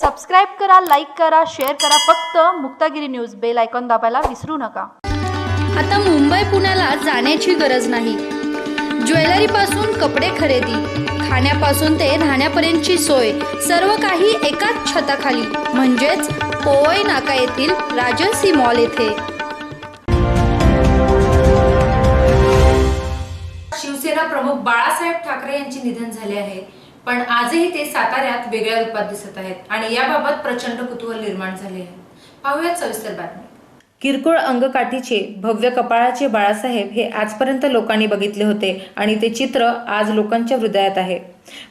Subscribe करा like करा share करा. फक्त मुक्तागिरी न्यूज बेल आयकॉन दाबायला विसरू नका. आता मुंबई पुण्याला जाण्याची गरज नाही. ज्वेलरीपासून कपडे खरेदी खाण्यापासून ते राहण्यापर्यंतची सोय सर्व काही एकाच छताखाली. म्हणजेच पोवई नाका येथील राजर्सी मॉल येथे. शिवसेना प्रमुख बाळासाहेब ठाकरे यांचे निधन झाले आहे. पण आजही ते साताऱ्यात वेगळ्या रूपात दिसत आहेत आणि याबाबत प्रचंड कुतूहल निर्माण झाले आहे. पाहूयात सविस्तर बातमी. किरकोळ अंगकाठीचे भव्य कपाळाचे बाळासाहेब हे आजपर्यंत लोकांनी बघितले होते आणि ते चित्र आज लोकांच्या हृदयात आहे.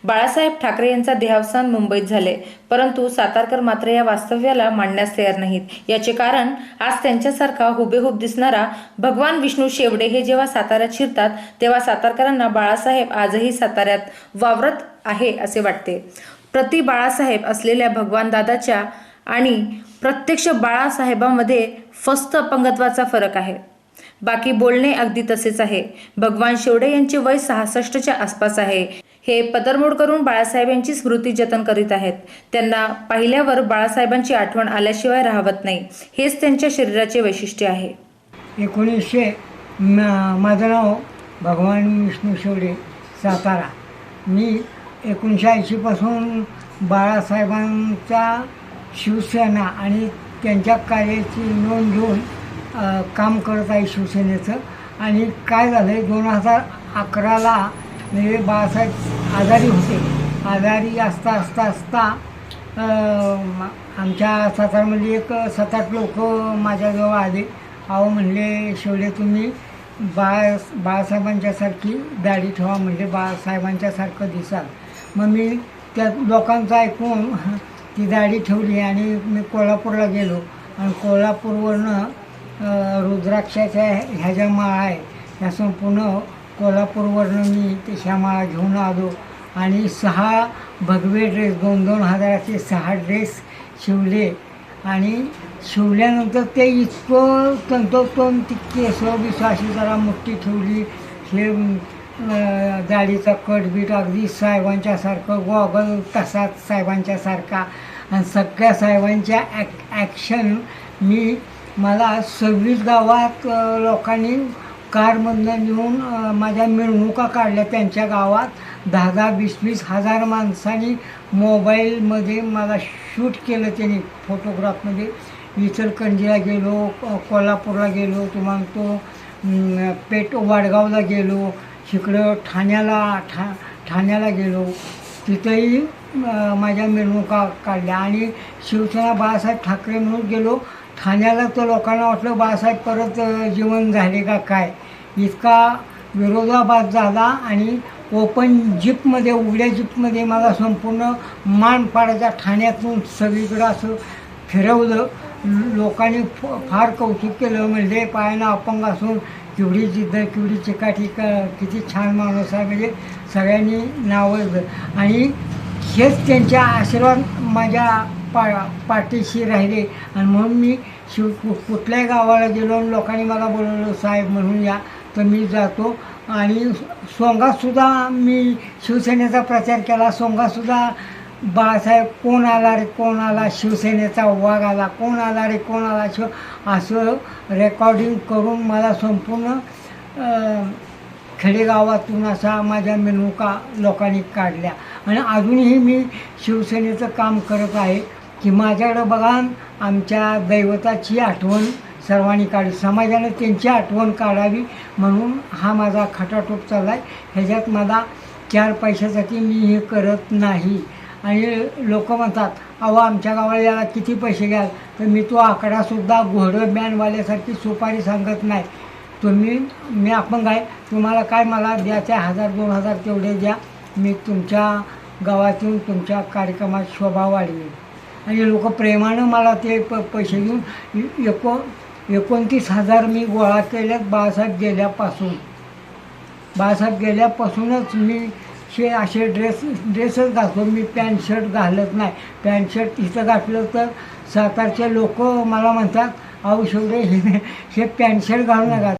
बाळासाहेब ठाकरे यांचा देहावसान मुंबईत झाले परंतु सातारकर मात्र या वास्तव्याला मांडण्यास तयार नाहीत. याचे कारण आज त्यांच्यासारखा हुबेहूब दिसणारा भगवान विष्णू शेवडे हे जेव्हा साताऱ्यात शिरतात तेव्हा सातारकरांना बाळासाहेब आजही साताऱ्यात वावरत आहे असे वाटते. प्रति बाळासाहेब असलेल्या भगवान दादाच्या आणि प्रत्यक्ष बाळासाहेबांमध्ये फस्त अपंगत्वाचा फरक आहे. बाकी बोलणे अगदी तसेच आहे. भगवान शेवडे यांचे वय सहासष्टच्या आसपास आहे. हे पदरमोड करून बाळासाहेब यांची स्मृती जतन करीत आहेत. त्यांना पाहिल्यावर बाळासाहेबांची आठवण आल्याशिवाय राहवत नाही. हेच त्यांच्या शरीराचे वैशिष्ट्य आहे. एकोणीसशे माझं नाव भगवान विष्णू शेवडे सातारा. मी एकोणीसशे ऐंशीपासून बाळासाहेबांचा शिवसेना आणि त्यांच्या कार्याची नोंद घेऊन काम करत आहे शिवसेनेचं. आणि काय झालं आहे दोन हजार अकराला म्हणजे बाळासाहेब आजारी होते. आजारी असता असता असता आमच्या सातारमध्ये एक सात आठ लोक माझ्याजवळ आले. अहो म्हणले शेवडे तुम्ही बाळा बाळासाहेबांच्यासारखी दाढी ठेवा. म्हणजे बाळासाहेबांच्यासारखं दिसाल. मग मी त्या लोकांचं ऐकून ती दाढी ठेवली आणि मी कोल्हापूरला गेलो. आणि कोल्हापूरवरनं रुद्राक्षाच्या ह्या ज्या माळा आहे ह्या संपूर्ण कोल्हापूरवरनं मी त्या माळा घेऊन आलो. आणि सहा भगवे ड्रेस दोन दोन हजाराचे सहा ड्रेस शिवले. आणि शिवल्यानंतर ते इतकं तंतोतंत ती केस अशी जरा मोठी ठेवली. हे जाडीचा दाढीचा कट बीट अगदी साहेबांच्यासारखं गॉगल तसाच साहेबांच्यासारखा. आणि सगळ्या साहेबांच्या ॲक ॲक्शन मी मला सव्वीस गावात लोकांनी कारमधनं नेऊन माझ्या मिरवणुका काढल्या त्यांच्या गावात. दहा दहा वीस वीस हजार माणसांनी मोबाईलमध्ये मला शूट केलं त्यांनी फोटोग्राफमध्ये. इचलकंजीला गेलो कोल्हापूरला गेलो तुम्हाला तो पेट वाडगावला गेलो. तिकडं ठाण्याला ठा ठाण्याला गेलो. तिथंही माझ्या मिरवणुका काढल्या आणि शिवसेना बाळासाहेब ठाकरे म्हणून गेलो. ठाण्याला तर लोकांना वाटलं बाळासाहेब परत जीवन झाले का काय? इतका विरोधाभास झाला आणि ओपन जीपमध्ये उघड्या जीपमध्ये मला संपूर्ण मानपाडाच्या ठाण्यातून सगळीकडं असं फिरवलं. लोकांनी फ फार कौतुक केलं. म्हणजे पायानं अपंग असून केवढी जिद्द केवढी चिकाठी क किती छान माणूस आहे. म्हणजे सगळ्यांनी नावं आणि हेच त्यांच्या आशीर्वाद माझ्या पा पाठीशी राहिले. आणि म्हणून मी शिव कु- कुठल्याही गावाला गेलो आणि लोकांनी मला बोलवलं साहेब म्हणून या. तर मी जातो. आणि सोंगातसुद्धा मी शिवसेनेचा प्रचार केला. सोंगातसुद्धा बाळासाहेब कोण आला रे कोण आला शिवसेनेचा वाघ आला कोण आला रे कोण आला शिव असं रेकॉर्डिंग करून मला संपूर्ण खेडेगावातून असा माझ्या मिरवणुका लोकांनी काढल्या. आणि अजूनही मी शिवसेनेचं काम करत आहे की माझ्याकडं बघा आमच्या दैवताची आठवण सर्वांनी काढली समाजाने त्यांची आठवण काढावी म्हणून हा माझा खटाटोप चालला आहे ह्याच्यात मला चार पैशासाठी मी हे करत नाही. आणि लोक म्हणतात अहो आमच्या गावाला याला किती पैसे घ्याल? तर मी तो आकडासुद्धा घोडं बॅनवाल्यासारखी सुपारी सांगत नाही. तुम्ही मी अपंग आहे तुम्हाला काय मला द्यायचे हजार दोन हजार तेवढे द्या मी तुमच्या गावातून तुमच्या कार्यक्रमात शोभा वाढवेन. आणि लोक प्रेमानं मला ते प पैसे घेऊन एको एकोणतीस हजार मी गोळा केल्यात बाळासाहेब गेल्यापासून. बाळासाहेब गेल्यापासूनच मी हे असे ड्रेस ड्रेसच घालतो. मी पॅन्ट शर्ट घालत नाही. पॅन्ट शर्ट इथं घातलं तर सातारचे लोक मला म्हणतात अहो शेवटे हे हे पॅन्ट शर्ट घालू नका.